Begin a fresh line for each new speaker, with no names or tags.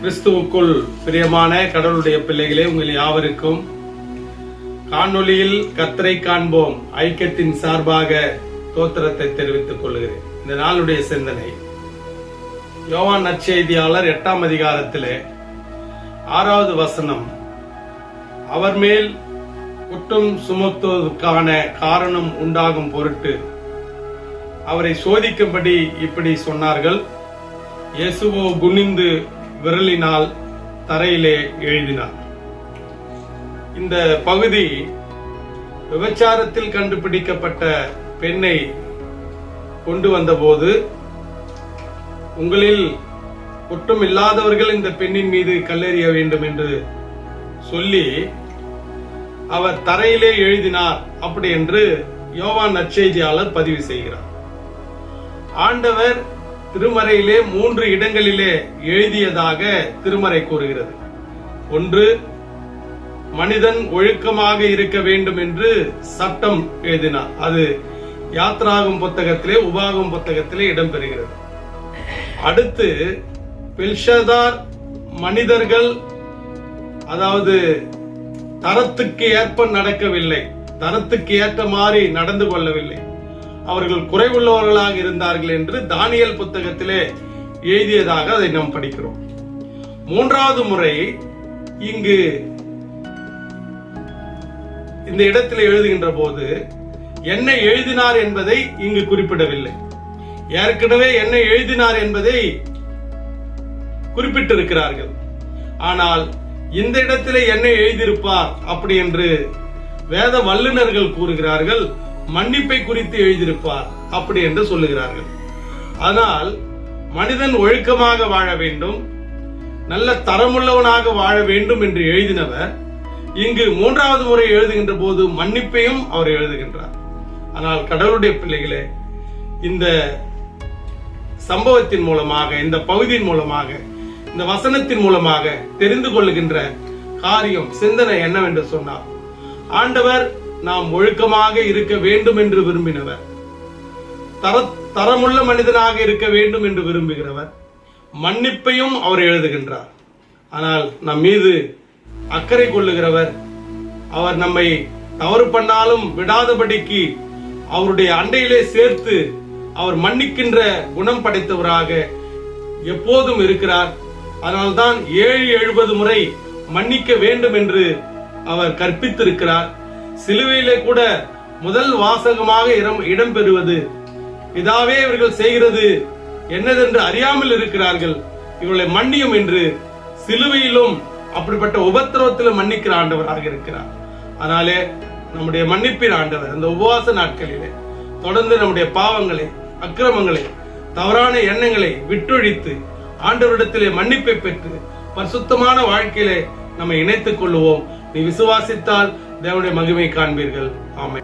கிறிஸ்துவுக்குள் பிரியமான கடவுளுடைய பிள்ளைகளே உங்கள் யாவருக்கும் காணொளியில் கத்தரை காண்போம். ஐக்கியத்தின் சார்பாக தோத்திரத்தை தெரிவித்துக் கொள்கிறேன். இந்த நாளுடைய சிந்தனை யோவான் நற்செய்தியாளர் எட்டாம் அதிகாரத்திலே ஆறாவது வசனம் அவர் மேல் குற்றம் சுமத்துவதற்கான காரணம் உண்டாகும் பொருட்டு அவரை சோதிக்கும்படி இப்படி சொன்னார்கள். இயேசுவோ குனிந்து விரலினால் தரையிலே எழுதினார். இந்த பகுதி விபச்சாரத்தில் கண்டுபிடிக்கப்பட்ட பெண்ணை கொண்டு வந்தபோது உங்களில் குற்றம் இல்லாதவர்கள் இந்த பெண்ணின் மீது கல்லெறிய வேண்டும் என்று சொல்லி அவர் தரையிலே எழுதினார் அப்படி என்று யோவான் நற்செய்தியாளர் பதிவு செய்கிறார். ஆண்டவர் திருமறையிலே மூன்று இடங்களிலே எழுதியதாக திருமறை கூறுகிறது. ஒன்று மனிதன் ஒழுக்கமாக இருக்க வேண்டும் என்று சட்டம் எழுதினார். அது யாத்ராகும் புத்தகத்திலே உபாகம் புத்தகத்திலே இடம்பெறுகிறது. அடுத்து பெல்ஷதார் மனிதர்கள் அதாவது தரத்துக்கு ஏற்ப நடக்கவில்லை. தரத்துக்கு ஏற்ற மாதிரி நடந்து கொள்ளவில்லை. அவர்கள் குறைவுள்ளவர்களாக இருந்தார்கள் என்று தானியல் புத்தகத்திலே எழுதியதாக அதை நாம் படிக்கிறோம். மூன்றாவது முறை இங்கு இந்த இடத்தில் எழுதுகின்ற போது என்ன எழுதினார் என்பதை இங்கு குறிப்பிடவில்லை. ஏற்கனவே என்ன எழுதினார் என்பதை குறிப்பிட்டிருக்கிறார்கள். ஆனால் இந்த இடத்திலே என்ன எழுதியிருப்பார் அப்படி என்று வேத வல்லுநர்கள் கூறுகிறார்கள். மன்னிப்பை குறித்து எழுதியிருப்பார். அப்படி என்று சொல்லுகிறார்கள். ஆனால் மனிதன் ஒழுக்கமாக வாழ வேண்டும் நல்ல தரமுள்ளவனாக வாழ வேண்டும் என்று எழுதினவர் இங்கு மூன்றாவது முறை எழுதுகின்ற போது மன்னிப்பையும் அவர் எழுதுகின்றார். ஆனால் கடவுளுடைய பிள்ளைகளே இந்த சம்பவத்தின் மூலமாக இந்த பகுதியின் மூலமாக இந்த வசனத்தின் மூலமாக தெரிந்து கொள்ளுகின்ற காரியம் சிந்தனை என்னவென்று சொன்னார் ஆண்டவர் நாம் ஒழுக்கமாக இருக்க வேண்டும் என்று விரும்பினவர். தர தரமுள்ள மனிதனாக இருக்க வேண்டும் என்று விரும்புகிறவர். மன்னிப்பையும் அவர் எழுதுகின்றார். ஆனால் நம் மீது அக்கறை கொள்ளுகிறவர். அவர் நம்மை தவறு பண்ணாலும் விடாதபடிக்கு அவருடைய அண்டையிலே சேர்த்து அவர் மன்னிக்கின்ற குணம் படைத்தவராக எப்போதும் இருக்கிறார். அதனால்தான் ஏழு எழுபது முறை மன்னிக்க வேண்டும் என்று அவர் கற்பித்திருக்கிறார். சிலுவையிலே கூட முதல் வாசகமாக இடம் இடம்பெறுவது. இதாவே இவர்கள் செய்கிறது என்னதென்று அறியாமல் இருக்கிறார்கள். இவர்களை மன்னியும் என்று சிலுவையிலும் அப்படிப்பட்ட உபத்திரவத்திலும் மன்னிக்கிற ஆண்டவராக இருக்கிறார். அதனாலே நம்முடைய மன்னிப்பின் ஆண்டவர் அந்த உபவாச நாட்களிலே தொடர்ந்து நம்முடைய பாவங்களை அக்கிரமங்களை தவறான எண்ணங்களை விட்டொழித்து ஆண்டவரிடத்திலே மன்னிப்பை பெற்று பரிசுத்தமான வாழ்க்கையிலே நம்மை இணைத்துக் கொள்ளுவோம். நீ விசுவாசித்தால் தேவனுடைய மகிமை காண்பீர்கள். ஆமை